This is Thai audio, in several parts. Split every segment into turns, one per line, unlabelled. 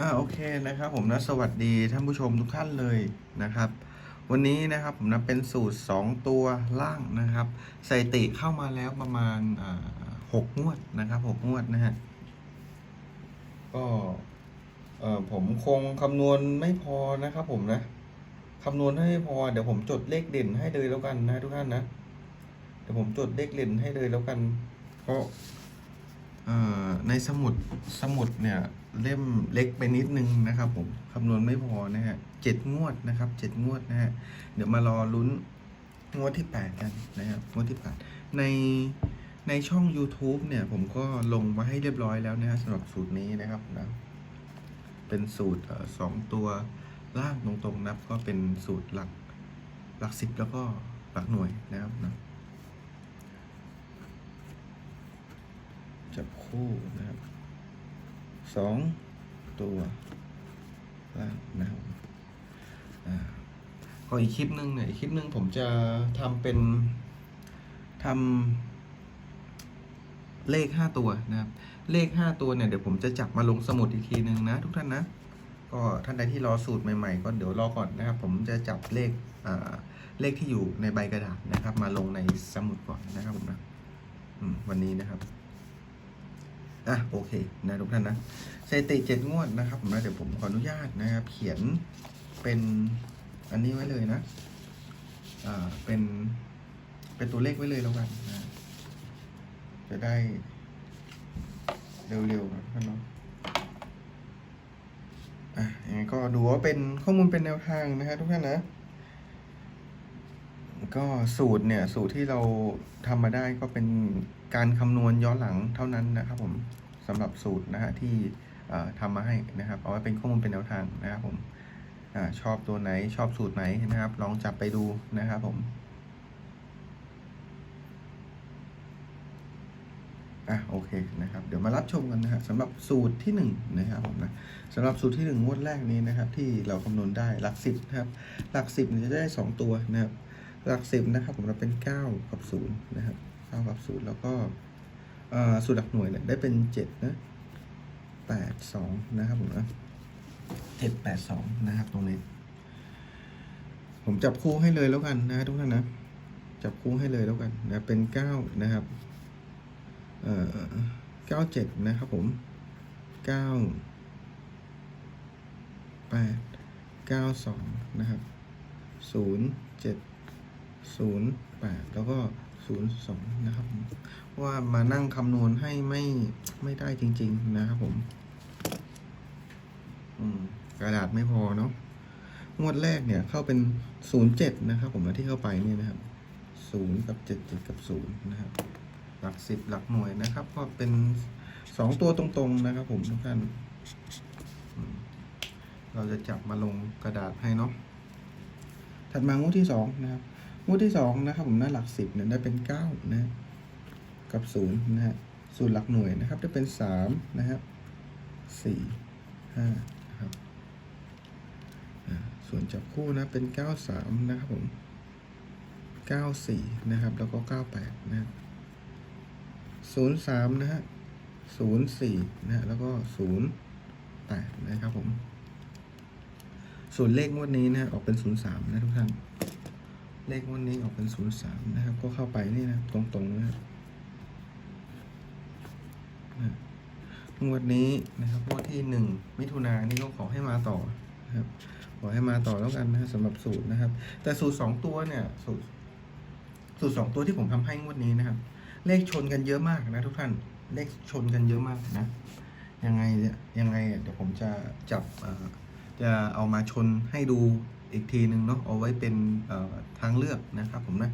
อ่าโอเคนะครับผมนะสวัสดีท่านผู้ชมทุกท่านเลยนะครับ วันนี้นะครับผมนะเป็นสูตร 2 ตัวล่างนะครับสถิติเข้ามาแล้วประมาณอ่าหกงวดนะครับหกงวดนะฮะก็เอ่อผมคงคำนวณไม่พอนะครับผมนะคำนวณให้พอเดี๋ยวผมจดเลขเด่นให้เลยแล้วกันนะทุกท่านนะเดี๋ยวผมจดเลขเด่นให้เลยแล้วกัน เพราะ ในสมุดสมุดเนี่ยเล่มเล็กไปนิดนึงนะครับผมคำนวณไม่พอนะฮะเจ็ดงวดนะครับเจ็ดงวดนะฮะเดี๋ยวมารอลุ้นงวดที่แปดกันนะครับงวดที่แปดในในช่อง YouTube เนี่ยผมก็ลงมาให้เรียบร้อยแล้วนะฮะสำหรับสูตรนี้นะครับนะเป็นสูตรสองตัวล่างตรงๆนับก็เป็นสูตรหลักหลักสิบแล้วก็หลักหน่วยนะครับนะ จับคู่นะครับสองตัวล่างนะครับอ่าขออีกคลิปหนึ่งเนี่ยอีกคลิปหนึ่งผมจะทำเป็นทำเลขห้าตัวนะครับ เลขห้าตัวเนี่ยเดี๋ยวผมจะจับมาลงสมุดอีกทีหนึ่งนะทุกท่านนะก็ท่านใดที่รอสูตรใหม่ๆ ก็เดี๋ยวรอก่อนนะครับ ผมจะจับเลขเลขที่อยู่ในใบกระดาษนะครับ มาลงในสมุดก่อนนะครับผมนะวันนี้นะครับ อะโอเคนะทุกท่านนะสถิติเจ็ดงวดนะครับผมนะเดี๋ยวผมขออนุญาตนะครับเขียนเป็นอันนี้ไว้เลยนะอ่าเป็นเป็นตัวเลขไว้เลยแล้วกันนะจะได้เร็วๆนะท่านเนาะอะยังไงก็ดูว่าเป็นข้อมูลเป็นแนวทางนะฮะทุกท่านนะ ก็สูตรเนี่ยสูตรที่เราทำมาได้ก็เป็นการคำนวณย้อนหลังเท่านั้นนะครับผมสำหรับสูตรนะฮะที่ทำมาให้นะครับ เอาไว้เป็นข้อมูลเป็นแนวทางนะครับผมอชอบตัวไหนชอบสูตรไหนนะครับ ลองจับไปดูนะครับผมอะโอเคนะครับเดี๋ยวมารับชมกันนะฮะสำหรับสูตรที่หนึ่งนะครับผมนะสำหรับสูตรที่หนึ่งงวดแรกนี้นะครับ ที่เราคำนวณได้หลักสิบนะครับหลักสิบเนี่ยจะได้สองตัวนะครับ หลักสิบนะครับผมเราเป็นเก้ากับศูนย์นะครับเก้ากับศูนย์แล้วก็สูตรหลักหน่วยเนี่ยได้เป็นเจ็ดนะแปดสองนะครับผมนะเจ็ดแปดสองนะครับตรงนี้ ผมจับคู่ให้เลยแล้วกันนะทุกท่านนะ จับคู่ให้เลยแล้วกันนะเป็นเก้านะครับเอ่อเก้าเจ็ดนะครับผมเก้าแปดเก้าสองนะครับศูน ย์เจ็ดศูนย์แปดแล้วก็ศูนย์สองนะครับ ว่ามานั่งคำนวณให้ไม่ไม่ได้จริง ๆ นะครับผมกระดาษไม่พอเนาะงวดแรกเนี่ยเข้าเป็นศูนย์เจ็ดนะครับ ผมที่เข้าไปเนี่ยนะครับศูนย์กับเจ็ดเจ็ดกับศูนย์นะครับ หลักสิบหลักหน่วยนะครับ ก็เป็นสองตัวตรงๆนะครับ ผมทุกท่านเราจะจับมาลงกระดาษให้เนาะถัดมางวดที่สองนะครับ งวดที่สองนะครับผมหน้หลักสิบเนี่ยได้เป็นเก้านะกับศูนย์นะฮะศูนย์หลักหน่วยนะครับได้เป็นสามนะครับสี่ห้านะครับส่วนจับคู่นะเป็นเก้าสามนะครับผมเก้าสี่นะครับ แล้วก็เก้าแปดนะศูนย์สามนะฮะศูนย์สี่นะฮะแล้วก็ศูนย์แปดนะครับผมส่วนเลขงวดนี้นะออกเป็นศูนย์สามนะทุกท่าน เลขวดนี้ออกเป็นศูนย์สามนะครับ ก็เข้าไปนี่นะตรงๆนะครับนะงวดนี้นะครับงวดที่หนึ่งมิถุนายนนี่ก็ขอให้มาต่อนะครับ ขอให้มาต่อแล้วกันนะสำหรับสูตรนะครับ แต่สูตรสองตัวเนี่ยสูตรสูตรสองตัวที่ผมทำให้งวดนี้นะครับ เลขชนกันเยอะมากนะทุกท่านเลขชนกันเยอะมากนะยังไงเนี่ยยังไงเดี๋ยวผมจะจับจะเอามาชนให้ดู อีกทีหนึ่งเนาะเอาไว้เป็นทางเลือกนะครับผมนะ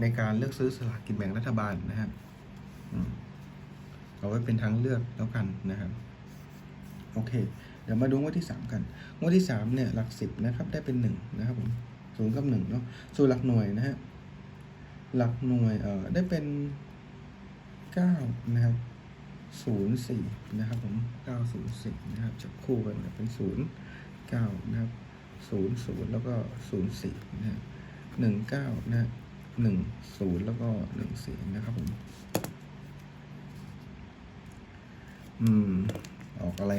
ในการเลือกซื้อสลากกินแบ่งรัฐบาลนะครับเอาไว้เป็นทางเลือกแล้วกันนะครับโอเค เดี๋ยวมาดูงวดที่สามกันงวดที่สามเนี่ยหลักสิบนะครับได้เป็นหนึ่งนะครับผมศูนย์กับหนึ่งเนาะส่วนหลักหน่วยนะฮะหลักหน่วยเอ่อได้เป็นเก้านะครับศูนย์สี่นะครับผมเก้าศูนย์สี่นะครับจับคู่กันเป็นศูนย์เก้านะครับ ศูนย์ศูนย์แล้วก็ศูนย์สี่นะฮะหนึ่งเก้านะหนึ่งศูนย์แล้วก็หนึ่งสี่นะครับผม อืม ออกอะไร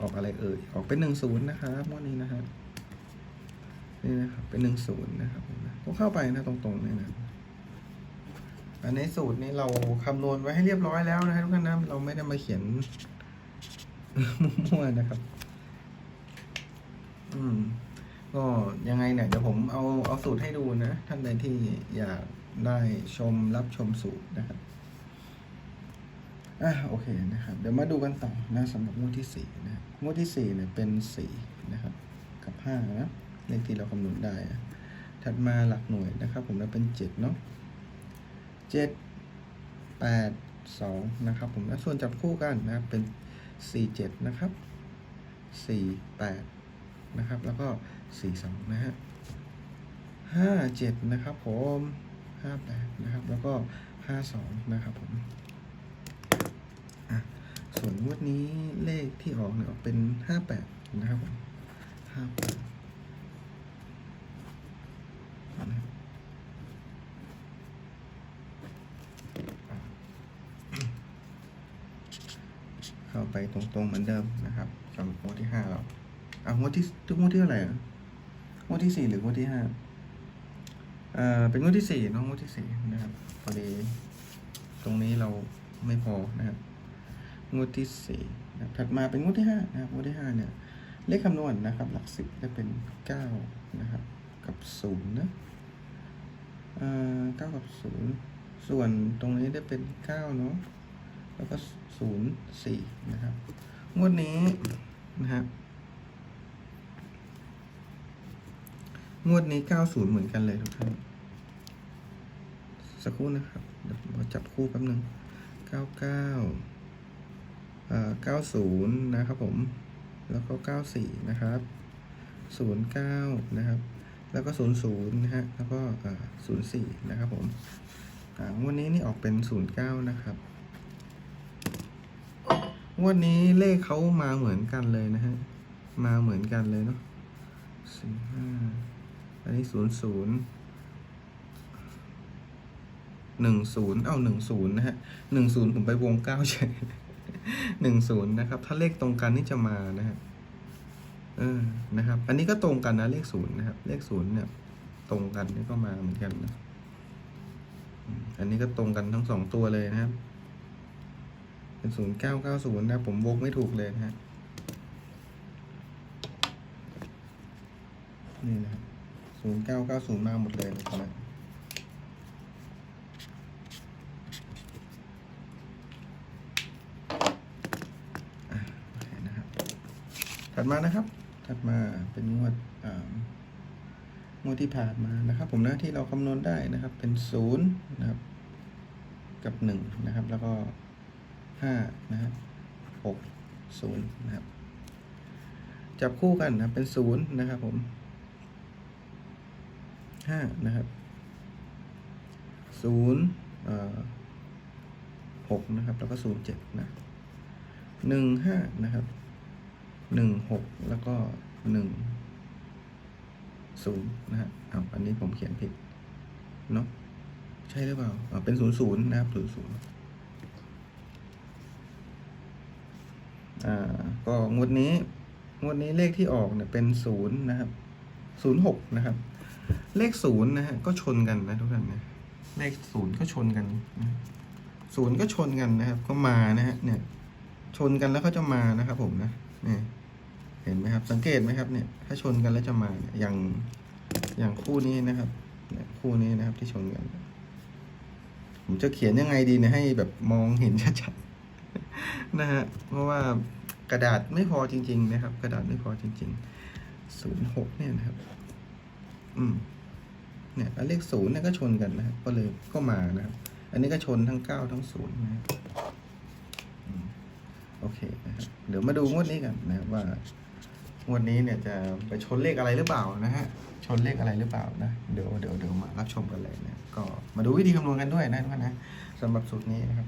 ออกอะไรเอ่ย ออกเป็นหนึ่งศูนย์นะครับงวดนี้นะครับนี่นะครับเป็นหนึ่งศูนย์นะครับผมนะต้องเข้าไปนะตรงๆนี่นะอันในสูตรนี้เราคำนวณไว้ให้เรียบร้อยแล้วนะทุกท่านนะเราไม่ได้มาเขียนมั่วๆนะครับ อืม ก็ยังไงเนี่ยเดี๋ยวผมเอาเอาสูตรให้ดูนะ ท่านใดที่อยากได้ชมรับชมสูตรนะครับอะโอเคนะครับ เดี๋ยวมาดูกันต่อนะสำหรับงวดที่สี่นะงวดที่สี่เนี่ยเป็นสี่นะครับ กับห้านะเลขที่เราคำนวณได้ ถัดมาหลักหน่วยนะครับ ผมนะเป็นเจ็ดเนาะเจ็ดแปดสองนะครับ ผมนะส่วนจับคู่กันนะเป็นสี่เจ็ดนะครับสี่แปดนะครับ แล้วก็ สี่สองนะฮะห้าเจ็ดนะครับผมห้าแปดนะครับ แล้วก็ห้าสองนะครับผมอะส่วนงวดนี้เลขที่ออกเนี่ยออกเป็นห้าแปดนะครับผมห้าแปดเข้าไปตรงๆเหมือนเดิมนะครับสำหรับงวดที่ห้าเราอะงวดที่ทุกงวดที่เท่าไหร่อะ งวดที่สี่หรืองวดที่ห้าเอ่อเป็นงวดที่สี่เน้องงวดที่สี่นะครับพอดีตรงนี้เราไม่พอนะครับงวดที่สี่นะถัดมาเป็นงวดที่ห้านะครับงวดที่ห้าเนี่ยเลขคำนวณนะครับ หลักสิบจะเป็นเก้านะครับกับศูนย์นะเอ่อเก้ากับศูนย์ส่วนตรงนี้ได้เป็นเก้าเนาะแล้วก็ศูนย์สี่นะครับ งวดนี้นะครับ งวดนี้เก้าศูนย์เหมือนกันเลยทุกท่าน สักครู่นะครับ เดี๋ยวผมจับคู่แป๊บนึงเก้าเก้าเก้าศูนย์นะครับผม แล้วก็เก้าสี่นะครับศูนย์เก้านะครับ แล้วก็ศูนย์ศูนย์นะฮะ แล้วก็ศูนย์สี่นะครับผม อ่างวดนี้นี่ออกเป็นศูนย์เก้านะครับ งวดนี้เลขเขามาเหมือนกันเลยนะฮะ มาเหมือนกันเลยเนาะสี่ห้า อันนี้ศูนย์ศูนย์หนึ่งศูนย์เอาหนึ่งศูนย์นะฮะหนึ่งศูนย์ผมไปวงเก้าเฉยหนึ่งศูนย์นะครับ ถ้าเลขตรงกันนี่จะมานะครับเออนะครับ อันนี้ก็ตรงกันนะเลขศูนย์นะครับ เลขศูนย์เนี่ย ตรงกันนี่ก็มาเหมือนกันนะอันนี้ก็ตรงกันทั้งสองตัวเลยนะครับ เป็นศูนย์เก้าเก้าศูนย์นะ ผมวกไม่ถูกเลยนะฮะนี่นะครับ ศูนย์เก้าเก้าศูนย์มาหมดเลยนะครับนะครับถัดมานะครับ ถัดมาเป็นงวดงวดที่ผ่านมานะครับ ผมนะที่เราคำนวณได้นะครับ เป็นศูนย์นะครับ กับหนึ่งนะครับ แล้วก็ห้านะครับหกศูนย์นะครับ จับคู่กันนะเป็นศูนย์นะครับผม ห้านะครับศูนย์อ่าหกนะครับ แล้วก็ศูนย์เจ็ดนะหนึ่งห้านะครับหนึ่งหกแล้วก็หนึ่งศูนย์นะฮะอ้าวอันนี้ผมเขียนผิด เนาะใช่หรือเปล่าอ๋อเป็นศูนย์ศูนย์นะครับศูนย์ศูนย์อ่า ก็งวดนี้ งวดนี้เลขที่ออกเนี่ยเป็นศูนย์นะครับศูนย์หกนะครับ เลขศูนย์นะฮะก็ชนกันนะทุกท่านนะเลขศูนย์ก็ชนกันศูนย์ก็ชนกันนะครับ ก็มานะฮะเนี่ย ชนกันแล้วเขาจะมานะครับ ผมนะนี่เห็นไหมครับ สังเกตไหมครับเนี่ย ถ้าชนกันแล้วจะมายอย่างอย่างคู่นี้นะครับเนี่ยคู่นี้นะครับที่ชนกัน ผมจะเขียนยังไงดีเนี่ยให้แบบมองเห็นชัดๆนะฮะเพราะว่ากระดาษไม่พอจริง ๆ นะครับ กระดาษไม่พอจริงๆศูนย์หกเนี่ยนะครับ อืมเนี่ยแล้วเลขศูนย์เนี่ยก็ชนกันนะครับก็เลยก็มานะครับ อันนี้ก็ชนทั้งเก้าทั้งศูนย์นะครับโอเคนะครับเดี๋ยวมาดูงวดนี้กันนะครับว่างวดนี้เนี่ยจะไปชนเลขอะไรหรือเปล่านะฮะชนเลขอะไรหรือเปล่านะเดี๋ยวเดี๋ยวเดี๋ยวมารับชมกันเลยนะก็มาดูวิธีคำนวณกันด้วยนะทุกท่านนะสำหรับสูตรนี้นะครับ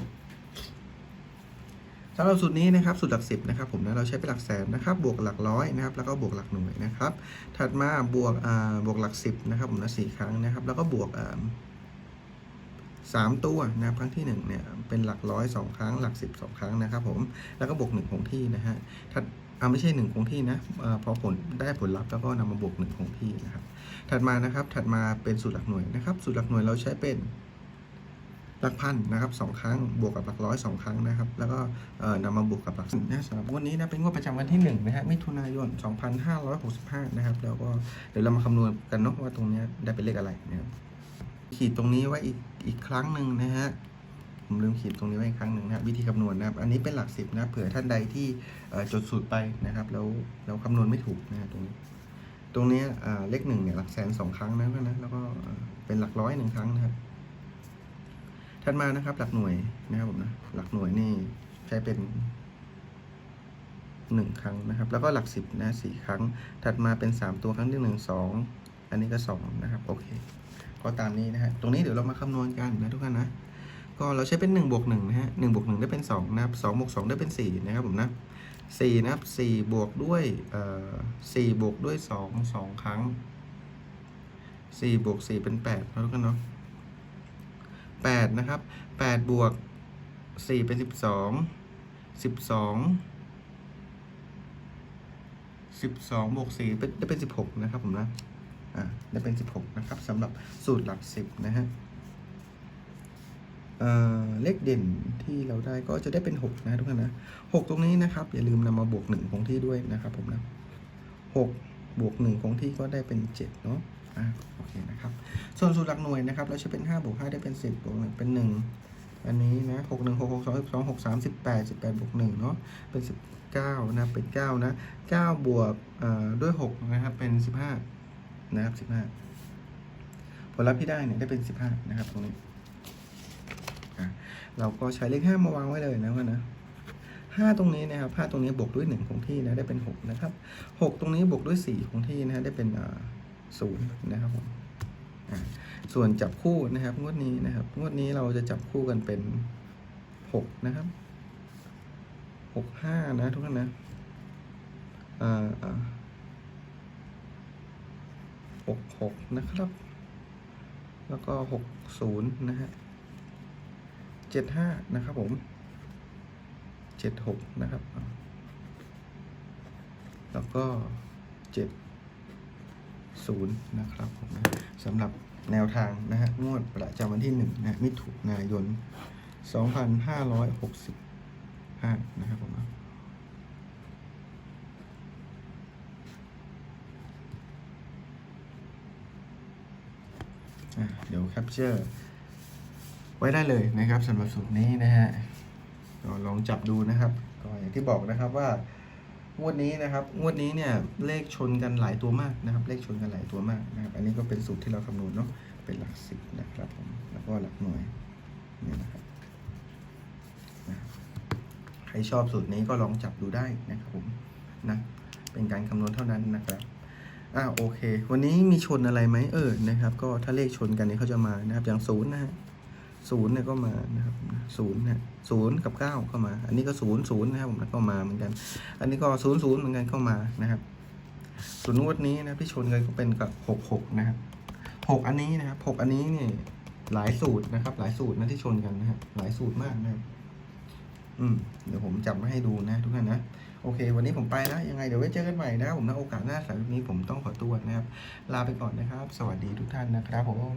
สำหรับสูตรนี้นะครับสูตรหลักสิบนะครับผมนะเราใช้เป็นหลักแสนนะครับบวกหลักร้อยนะครับแล้วก็บวกหลักหน่วยนะครับถัดมาบวกอ่าบวกหลักสิบนะครับผมนะสี่ครั้งนะครับแล้วก็บวกอ่าสามตัวนะครับครั้งที่หนึ่งเนี่ยเป็นหลักร้อยสองครั้งหลักสิบสองครั้งนะครับผมแล้วก็บวกหนึ่งคงที่นะฮะถัดอ่าไม่ใช่หนึ่งคงที่นะอาพอผลได้ผลลัพธ์แล้วก็นำมาบวกหนึ่งคงที่นะครับถัดมานะครับถัดมาเป็นสูตรหลักหน่วยนะครับสูตรหลักหน่วยเราใช้เป็น หลักพันนะครับสองครั้ง บวกกับหลักร้อยสองครั้งนะครับ แล้วก็นำมาบวกกับหลักสิบนะสำหรับวดนี้นะเป็นงวดประจำวันที่หนึ่งนะฮะมิถุนายน 2565 นะครับ แล้วก็เดี๋ยวเรามาคำนวณกันเนาะว่าตรงนี้ได้เป็นเลขอะไรนะครับขีดตรงนี้ไว้อีกอีกครั้งหนึ่งนะฮะผมลืมขีดตรงนี้ไว้อีกครั้งหนึ่งนะวิธีคำนวณนะครับ อันนี้เป็นหลักสิบนะเผื่อท่านใดที่จดสูตรไปนะครับแล้วแล้วคำนวณไม่ถูกนะฮะตรงนี้ตรงนี้เลขหนึ่งเนี่ยหลักแสนสองครั้งนะนะแล้วก็เป็นหลักร้อยหนึ่งครั้งนะครับ ถัดมานะครับ หลักหน่วยนะครับผมนะหลักหน่วยนี่ใช้เป็นหนึ่งครั้งนะครับ แล้วก็หลักสิบนะสี่ครั้ง ถัดมาเป็นสามตัวครั้งที่หนึ่งสองอันนี้ก็สองนะครับ โอเค ก็ตามนี้นะฮะตรงนี้เดี๋ยวเรามาคำนวณกันนะทุกท่านนะ ก็เราใช้เป็นหนึ่งบวกหนึ่งนะฮะหนึ่งบวกหนึ่งได้เป็นสองนะครับสองบวกสองได้เป็นสี่นะครับผมนะสี่นะครับสี่บวกด้วยเอ่อสี่บวกด้วยสองสองครั้งสี่บวกสี่เป็นแปดนะทุกท่านเนาะ แปดนะครับแปดบวกสี่เป็นสิบสองสิบสองสิบสองบวกสี่เป็นได้เป็นสิบหกนะครับผมนะอ่าได้เป็นสิบหกนะครับสำหรับสูตรหลักสิบนะฮะเออเลขเด่นที่เราได้ก็จะได้เป็นหกนะทุกท่านนะหกตรงนี้นะครับ อย่าลืมนำมาบวกหนึ่งคงที่ด้วยนะครับผมนะหกบวกหนึ่งคงที่ก็ได้เป็นเจ็ดเนาะ อ่าโอเคนะครับ ส่วนสูตรหลักหน่วยนะครับ เราใช้เป็นห้าบวกห้าได้เป็นสิบบวกหนึ่งเป็นหนึ่งอันนี้นะหกหนึ่งหกหกสองสิบสองหกสามสิบแปดสิบแปดบวกหนึ่งเนาะเป็นสิบเก้านะเป็นเก้านะเก้าบวกด้วยหกนะครับเป็นสิบห้านะครับสิบห้าผลลัพธ์ที่ได้เนี่ยได้เป็นสิบห้านะครับตรงนี้เราก็ใช้เลขห้ามาวางไว้เลยนะว่านะห้าตรงนี้นะครับห้าตรงนี้บวกด้วยหนึ่งคงที่นะได้เป็นหกนะครับหกตรงนี้บวกด้วยสี่คงที่นะฮะได้เป็นอ่า ศูนย์นะครับผมส่วนจับคู่นะครับงวดนี้นะครับงวดนี้เราจะจับคู่กันเป็นหกนะครับหกห้านะทุกท่านนะหกหกนะครับ แล้วก็หกศูนย์นะฮะเจ็ดห้านะครับผมเจ็ดหกนะครับ แล้วก็เจ็ด ศูนย์นะครับผมนะสำหรับแนวทางนะฮะงวดประจำวันที่หนึ่งนะมิถุนายนสองพันห้าร้อยหกสิบห้านะครับผมนะเดี๋ยวแคปเจอร์ไว้ได้เลยนะครับสำหรับสูตรนี้นะฮะลองจับดูนะครับก็อย่างที่บอกนะครับว่า งวดนี้นะครับงวดนี้เนี่ยเลขชนกันหลายตัวมากนะครับ เลขชนกันหลายตัวมากนะครับ อันนี้ก็เป็นสูตรที่เราคำนวณเนาะเป็นหลักสิบนะครับผมแล้วก็หลักหน่วยนี่นะครับนะใครชอบสูตรนี้ก็ลองจับดูได้นะครับผมนะเป็นการคำนวณเท่านั้นนะครับอ่าโอเค วันนี้มีชนอะไรไหมเออนะครับ ก็ถ้าเลขชนกันเนี่ยเขาจะมานะครับอย่างศูนย์นะฮะ ศูนย์เนี่ยก็มานะครับศูนย์นะศูนย์กับเก้าเข้ามา อันนี้ก็ศูนย์ศูนย์นะครับผมก็มาเหมือนกัน อันนี้ก็ศูนย์ศูนย์เหมือนกันเข้ามานะครับส่วนงวดนี้นะที่ชนกันก็เป็นกับหกหกนะครับหกอันนี้นะครับหกอันนี้เนี่ยหลายสูตรนะครับ หลายสูตรนะที่ชนกันนะครับหลายสูตรมากนะครับอืมเดี๋ยวผมจับมาให้ดูนะทุกท่านนะโอเค วันนี้ผมไปแล้วยังไงเดี๋ยวไว้เจอกันใหม่นะครับผมนะโอกาสหน้าสำหรับวันนี้ผมต้องขอตัวนะครับ ลาไปก่อนนะครับ สวัสดีทุกท่านนะครับผม